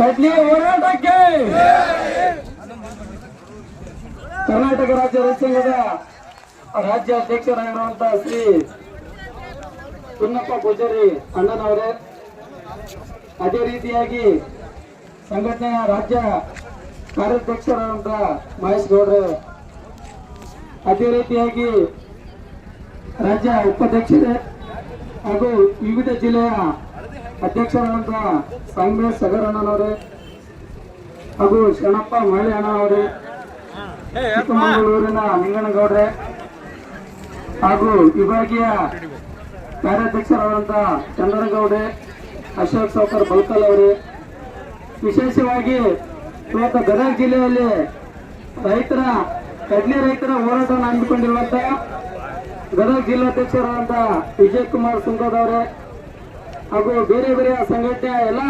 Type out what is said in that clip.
ಕಡ್ಲಿ ಹೋರಾಟಕ್ಕೆ. ಕರ್ನಾಟಕ ರಾಜ್ಯ ರೈತ ರಾಜ್ಯ ಅಧ್ಯಕ್ಷರಾಗಿರುವಂತಹ ಶ್ರೀ ಪುನ್ನಪ್ಪ ಪೂಜಾರಿ ಅಣ್ಣನವರೇ, ಅದೇ ರೀತಿಯಾಗಿ ಸಂಘಟನೆಯ ರಾಜ್ಯ ಕಾರ್ಯಾಧ್ಯಕ್ಷರಾದಂತಹ ಮಹೇಶ್ ಗೌಡ್ರೆ, ಅದೇ ರೀತಿಯಾಗಿ ರಾಜ್ಯ ಉಪಾಧ್ಯಕ್ಷರೇ ಹಾಗೂ ವಿವಿಧ ಜಿಲ್ಲೆಯ ಅಧ್ಯಕ್ಷರಾದಂತಹ ಸಂಗಮೇಶ್ ಸಗರಣ್ಣನವರೇ ಹಾಗೂ ಶರಣಪ್ಪ ಮಳೆ ಅಣ್ಣನವರೇ ಚಿಕ್ಕಮಗಳೂರಿನ ನಿಂಗನಗೌಡ್ರೆ ಹಾಗೂ ವಿಭಾಗೀಯ ಕಾರ್ಯಾಧ್ಯಕ್ಷರಾದಂತಹ ಚಂದ್ರಗೌಡ್ರೆ ಅಶೋಕ್ ಸೌಕರ್ ಬಲ್ಕಲ್ ಅವರೇ. ವಿಶೇಷವಾಗಿ ಇವತ್ತು ಗದಗ ಜಿಲ್ಲೆಯಲ್ಲಿ ರೈತರ ಕಡ್ಲೆ ರೈತರ ಹೋರಾಟವನ್ನು ಹಮ್ಮಿಕೊಂಡಿರುವಂತ ಗದಗ ಜಿಲ್ಲಾಧ್ಯಕ್ಷರಾದಂತಹ ವಿಜಯ್ ಕುಮಾರ್ ಸುಂಕದವರೇ ಹಾಗೂ ಬೇರೆ ಬೇರೆ ಸಂಘಟನೆ ಎಲ್ಲ